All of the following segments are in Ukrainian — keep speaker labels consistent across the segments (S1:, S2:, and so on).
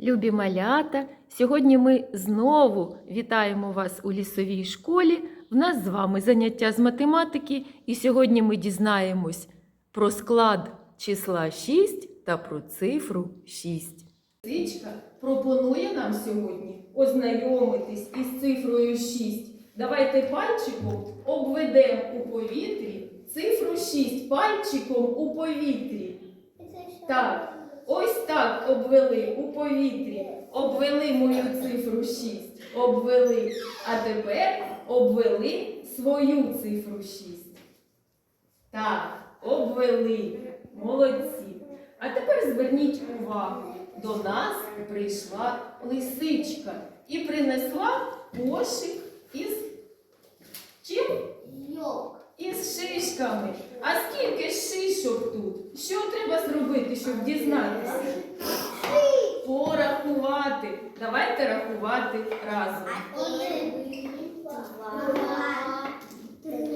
S1: Любі малята, сьогодні ми знову вітаємо вас у лісовій школі. В нас з вами заняття з математики, і сьогодні ми дізнаємось про склад числа 6 та про цифру 6. Лисичка пропонує нам сьогодні ознайомитись із цифрою 6. Давайте пальчиком обведемо у повітрі цифру 6 пальчиком у повітрі. Так, ось так обвели у повітрі. Обвели мою цифру 6. Обвели. А тепер обвели свою цифру 6. Так, обвели. Молодці. А тепер зверніть увагу. До нас прийшла лисичка і принесла кошик із чим?
S2: Йок.
S1: Із шишками. А скільки шишок тут? Що треба зробити, щоб дізнатися? Порахувати. Давайте рахувати разом.
S2: Один, два, три,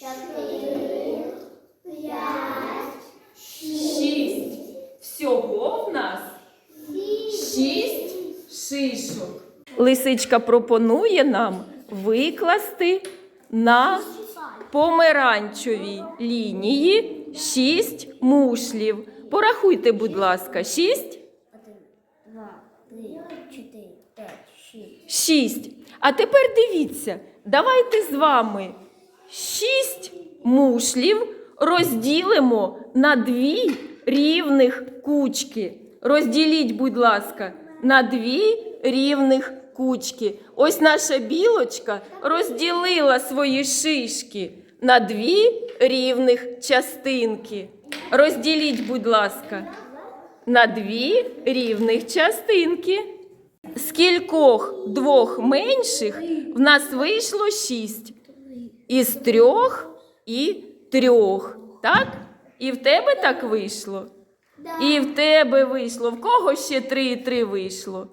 S2: чотири, п'ять,
S1: Шість. Всього в нас шість шишок. Лисичка пропонує нам викласти на помаранчевій лінії шість мушлів. Порахуйте, будь ласка, шість.
S2: Два, три, чотири, п'ять, шість.
S1: Шість. А тепер дивіться, давайте з вами шість мушлів розділимо на дві рівних кучки. Розділіть, будь ласка, на дві рівних кучки. Ось наша білочка розділила свої шишки на дві рівних частинки. Розділіть, будь ласка, на дві рівних частинки. З кількох двох менших в нас вийшло шість. Із трьох і трьох. Так? І в тебе так вийшло. І в тебе вийшло. В кого ще три і три вийшло?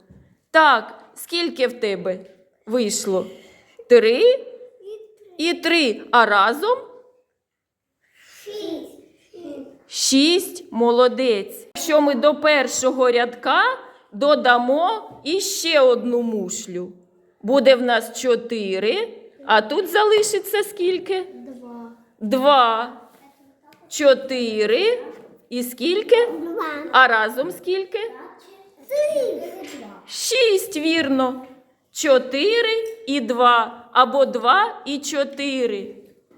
S1: Так, скільки в тебе вийшло? Три і три. А разом
S2: Шість
S1: молодець. Якщо ми до першого рядка додамо іще одну мушлю. Буде в нас чотири. а тут залишиться скільки?
S2: 2.
S1: 2. 4. І скільки?
S2: Два.
S1: А разом скільки? Шість. вірно. Чотири і два. Або два і чотири.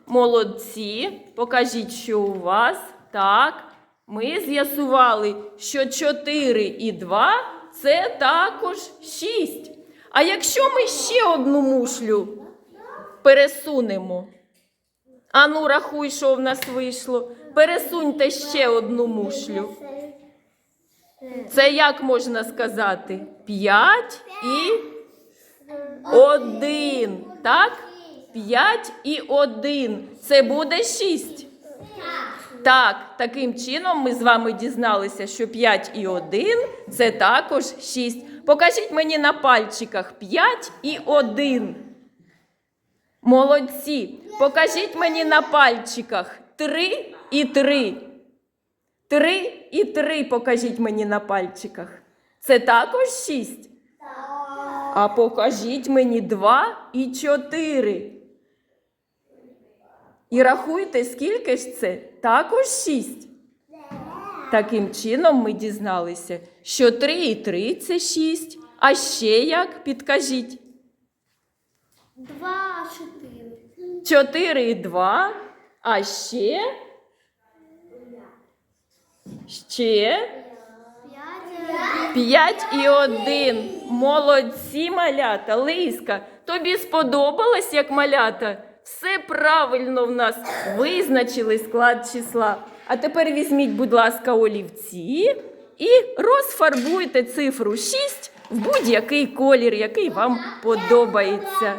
S1: Молодці. Покажіть, що у вас. Так. Ми з'ясували, що 4 і 2 це також 6. А якщо ми ще одну мушлю пересунемо. Ану, рахуй, що в нас вийшло. Пересуньте ще одну мушлю. Це як можна сказати? 5 і 1. Так? 5 і 1. Це буде 6. Так, таким чином ми з вами дізналися, що 5 і 1 це також 6. Покажіть мені на пальчиках 5 і 1. Молодці. Покажіть мені на пальчиках 3 і 3. 3 і 3 покажіть мені на пальчиках. Це також 6. А покажіть мені 2 і 4. І рахуйте, скільки ж це? Також 6. Таким чином ми дізналися, що 3 і 3 це 6. А ще як? Підкажіть.
S2: Два, чотири.
S1: 4 і 2. А ще. Ще.
S2: П'ять.
S1: 5 і 1. Молодці малята. Лиска, тобі сподобалось, як малята? Все правильно в нас визначили склад числа. А тепер візьміть, будь ласка, олівці і розфарбуйте цифру 6 в будь-який колір, який вам подобається.